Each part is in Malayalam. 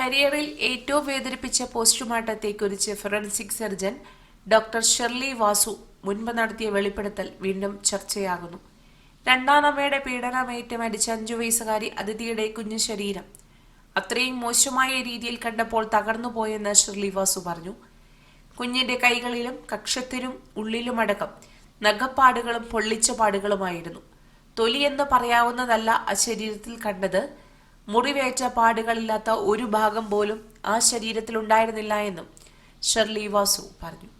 കരിയറിൽ ഏറ്റവും വേദനിപ്പിച്ച പോസ്റ്റ്മോർട്ടത്തെക്കുറിച്ച് forensic surgeon doctor Sherly Vasu മുൻപ് നടത്തിയ വെളിപ്പെടുത്തൽ വീണ്ടും ചർച്ചയാകുന്നു. രണ്ടാം അമ്മയുടെ പീഡനമേറ്റ് മരിച്ച അഞ്ചു വയസ്സുകാരി അതിഥിയുടെ കുഞ്ഞു ശരീരം. അത്രയും മോശമായ രീതിയിൽ കണ്ടപ്പോൾ തകർന്നുപോയെന്ന് ഷെർലി വാസു പറഞ്ഞു. കുഞ്ഞിന്റെ കൈകളിലും കക്ഷത്തിലും ഉള്ളിലുമടക്കം നഖപ്പാടുകളും പൊള്ളിച്ച പാടുകളുമായിരുന്നു. തൊലി എന്ന് പറയാവുന്നതല്ല ആ ശരീരത്തിൽ കണ്ടത്. മുറിവേറ്റ പാടുകളില്ലാത്ത ഒരു ഭാഗം പോലും ആ ശരീരത്തിൽ ഉണ്ടായിരുന്നില്ല എന്നും ഷെർലി വാസു പറഞ്ഞു.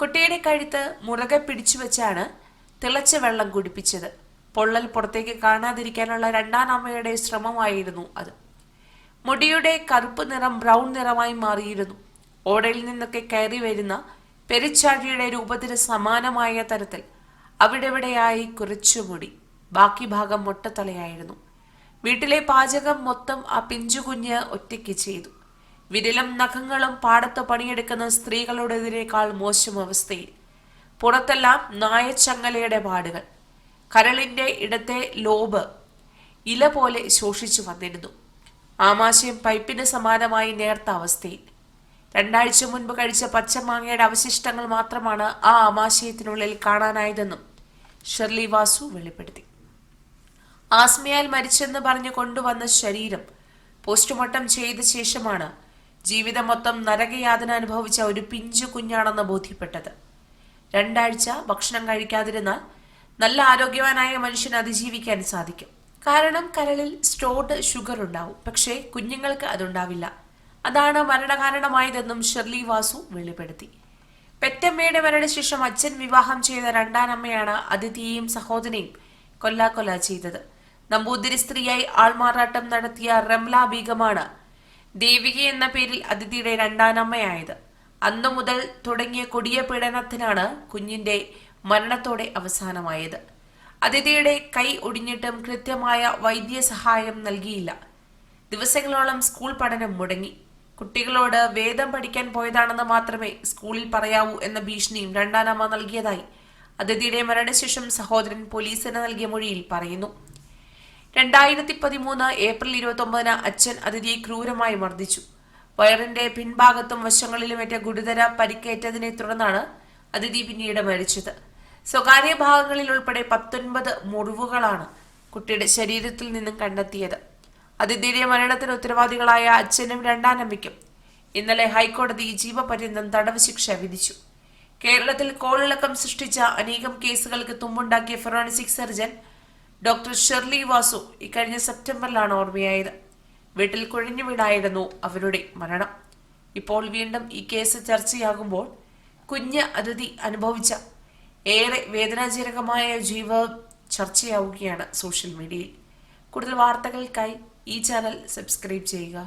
കുട്ടിയുടെ കഴുത്ത് മുറകെ പിടിച്ചു വെച്ചാണ് തിളച്ച വെള്ളം കുടിപ്പിച്ചത്. പൊള്ളൽ പുറത്തേക്ക് കാണാതിരിക്കാനുള്ള രണ്ടാം അമ്മയുടെ ശ്രമമായിരുന്നു അത്. മുടിയുടെ കറുപ്പ് നിറം ബ്രൗൺ നിറമായി മാറിയിരുന്നു. ഓടയിൽ നിന്നൊക്കെ കയറി വരുന്ന പെരിച്ചാഴിയുടെ രൂപത്തിന് സമാനമായ തരത്തിൽ അവിടെവിടെയായി കുറച്ചു മുടി. ബാക്കി ഭാഗം മൊട്ടത്തലയായിരുന്നു. വീട്ടിലെ പാചകം മൊത്തം ആ പിഞ്ചുകുഞ്ഞ് ഒറ്റയ്ക്ക് ചെയ്തു. വിരലും നഖങ്ങളും പാടത്ത് പണിയെടുക്കുന്ന സ്ത്രീകളുടേതിനേക്കാൾ മോശം അവസ്ഥയിൽ. പുറത്തെല്ലാം നായച്ചങ്ങലയുടെ പാടുകൾ. കരളിന്റെ ഇടത്തെ ലോബ് ഇല പോലെ ശോഷിച്ചു വന്നിരുന്നു. ആമാശയം പൈപ്പിന് സമാനമായി നേർത്ത അവസ്ഥയിൽ. രണ്ടാഴ്ച മുൻപ് കഴിച്ച പച്ചമാങ്ങയുടെ അവശിഷ്ടങ്ങൾ മാത്രമാണ് ആ ആമാശയത്തിനുള്ളിൽ കാണാനായതെന്നും ഷെർലി വാസു വെളിപ്പെടുത്തി. ആസ്മയാൽ മരിച്ചെന്ന് പറഞ്ഞ് കൊണ്ടുവന്ന ശരീരം പോസ്റ്റ്മോർട്ടം ചെയ്ത ശേഷമാണ് ജീവിതം മൊത്തം നരകയാതന അനുഭവിച്ച ഒരു പിഞ്ചു കുഞ്ഞാണെന്ന് ബോധ്യപ്പെട്ടത്. രണ്ടാഴ്ച ഭക്ഷണം കഴിക്കാതിരുന്നാൽ നല്ല ആരോഗ്യവാനായ മനുഷ്യന് അതിജീവിക്കാൻ സാധിക്കും. കാരണം കരളിൽ സ്റ്റോർഡ് ഷുഗർ ഉണ്ടാവും. പക്ഷേ കുഞ്ഞുങ്ങൾക്ക് അതുണ്ടാവില്ല. അതാണ് മരണകാരണമായതെന്നും ഷെർലി വാസു വെളിപ്പെടുത്തി. പെറ്റമ്മയുടെ മരണശേഷം അച്ഛൻ വിവാഹം ചെയ്ത രണ്ടാനമ്മയാണ് അതിഥിയെയും സഹോദരനെയും കൊല്ലാക്കൊല ചെയ്തത്. നമ്പൂതിരി സ്ത്രീയായി ആൾമാറാട്ടം നടത്തിയ റംല ബീഗമാണ് ദേവിക എന്ന പേരിൽ അതിഥിയുടെ രണ്ടാനമ്മയായത് അന്നു മുതൽ തുടങ്ങിയ കൊടിയ പീഡനത്തിനാണ് കുഞ്ഞിന്റെ മരണത്തോടെ അവസാനമായത്. അതിഥിയുടെ കൈ ഒടിഞ്ഞിട്ടും കൃത്യമായ വൈദ്യ സഹായം നൽകിയില്ല. ദിവസങ്ങളോളം സ്കൂൾ പഠനം മുടങ്ങി. കുട്ടികളോട് വേദം പഠിക്കാൻ പോയതാണെന്ന് മാത്രമേ സ്കൂളിൽ പറയാവൂ എന്ന ഭീഷണിയും രണ്ടാനമ്മ നൽകിയതായി. അതിഥിയുടെ മരണശേഷം സഹോദരൻ പോലീസിന് നൽകിയ മൊഴിയിൽ പറയുന്നു. രണ്ടായിരത്തി പതിമൂന്ന് ഏപ്രിൽ ഇരുപത്തി ഒമ്പതിന് അച്ഛൻ അതിഥിയെ ക്രൂരമായി മർദ്ദിച്ചു. വയറിന്റെ പിൻഭാഗത്തും വശങ്ങളിലുമേറ്റ ഗുരുതര പരിക്കേറ്റതിനെ തുടർന്നാണ് അതിഥി പിന്നീട് മരിച്ചത്. സ്വകാര്യ ഭാഗങ്ങളിൽ ഉൾപ്പെടെ പത്തൊൻപത് മുറിവുകളാണ് കുട്ടിയുടെ ശരീരത്തിൽ നിന്നും കണ്ടെത്തിയത്. അതിഥിയുടെ മരണത്തിന് ഉത്തരവാദികളായ അച്ഛനും രണ്ടാനമ്മയ്ക്കും ഇന്നലെ ഹൈക്കോടതി ജീവപര്യന്തം തടവ് ശിക്ഷ വിധിച്ചു. കേരളത്തിൽ കോളിളക്കം സൃഷ്ടിച്ച അനേകം കേസുകൾക്ക് തുമ്പുണ്ടാക്കിയ forensic surgeon doctor Sherly Vasu ഇക്കഴിഞ്ഞ സെപ്റ്റംബറിലാണ് ഓർമ്മയായത്. വീട്ടിൽ കുഴഞ്ഞു വീണായിരുന്നു അവരുടെ മരണം. ഇപ്പോൾ വീണ്ടും ഈ കേസ് ചർച്ചയാകുമ്പോൾ കുഞ്ഞ് അതിഥി അനുഭവിച്ച ഏറെ വേദനാജനകമായ ജീവ ചർച്ചയാവുകയാണ് സോഷ്യൽ മീഡിയയിൽ. കൂടുതൽ വാർത്തകൾക്കായി ഈ ചാനൽ സബ്സ്ക്രൈബ് ചെയ്യുക.